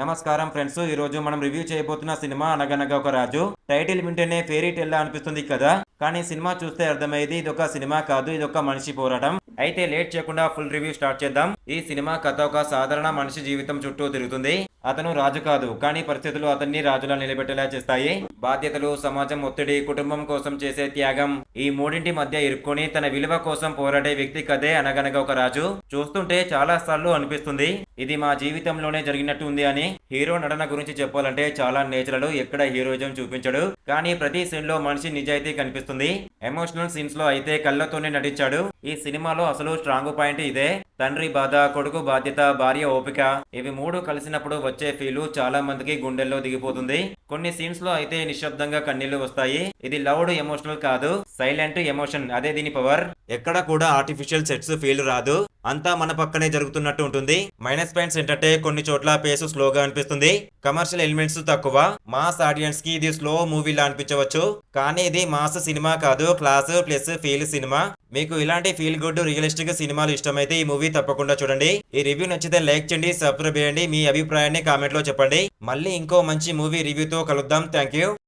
నమస్కారం ఫ్రెండ్స్. ఈ రోజు మనం రివ్యూ చేయబోతున్న సినిమా అనగనగా ఒక రాజు. టైటిల్ వింటేనే ఫేరీ టెల్ అనిపిస్తుంది కదా. కానీ సినిమా చూస్తే అర్థమయ్యేది ఇది ఒక సినిమా కాదు ఇది ఒక మనిషి పోరాటం. అయితే లేట్ చేయకుండా ఫుల్ రివ్యూ స్టార్ట్ చేద్దాం. ఈ సినిమా కథ ఒక సాధారణ మనిషి జీవితం చుట్టూ తిరుగుతుంది. అతను రాజు కాదు కానీ పరిస్థితులు అతన్ని రాజులా నిలబెట్టేలా చేస్తాయి. బాధ్యతలు సమాజం ఒత్తిడి కుటుంబం కోసం చేసే త్యాగం ఈ మూడింటి మధ్య ఇరుక్కొని తన విలువ కోసం పోరాడే వ్యక్తి కదే అనగనగా ఒక రాజు. చూస్తుంటే చాలా సార్లు అనిపిస్తుంది ఇది మా జీవితంలోనే జరిగినట్టు ఉంది అని. హీరో నటన గురించి చెప్పాలంటే చాలా నేచర్లు ఎక్కడ హీరోయిజం చూపించడు కానీ ప్రతి సీన్లో మనిషి నిజాయితీ కనిపిస్తుంది. ఎమోషనల్ సీన్స్లో అయితే కళ్ళతోనే నటించాడు. ఈ సినిమాలో అసలు స్ట్రాంగ్ పాయింట్ ఇదే. తండ్రి బాధ కొడుకు బాధ్యత భార్య ఓపిక ఇవి మూడు కలిసినప్పుడు వచ్చే ఫీలు చాలా మందికి గుండెల్లో దిగిపోతుంది. కొన్ని సీన్స్లో అయితే నిశ్శబ్దంగా కన్నీళ్ళు వస్తాయి. ఇది లౌడ్ ఎమోషనల్ కాదు సైలెంట్ ఎమోషన్ అదే దీని పవర్ ఎక్కడ కూడా ఆర్టిఫిషియల్ సెట్స్ ఫీల్ రాదు. అంతా మన పక్కనే జరుగుతున్నట్టు ఉంటుంది. మైనస్ పాయింట్స్ ఏంటంటే కొన్ని చోట్ల పేసు స్లోగా అనిపిస్తుంది. కమర్షియల్ ఎలిమెంట్స్ తక్కువ. మాస్ ఆడియన్స్కి ఇది స్లో మూవీలా అనిపించవచ్చు. కానీ ఇది మాస్ సినిమా కాదు. క్లాస్ ప్లస్ ఫీల్ సినిమా మీకు ఇలాంటి ఫీల్ గుడ్ రియలిస్టిక్ సినిమాలు ఇష్టమైతే ఈ మూవీ తప్పకుండా చూడండి. ఈ రివ్యూ నచ్చితే లైక్ చేయండి సబ్స్క్రైబ్ చేయండి. మీ అభిప్రాయాన్ని కామెంట్లో చెప్పండి. మళ్ళీ ఇంకో మంచి మూవీ రివ్యూతో కలుద్దాం. Thank you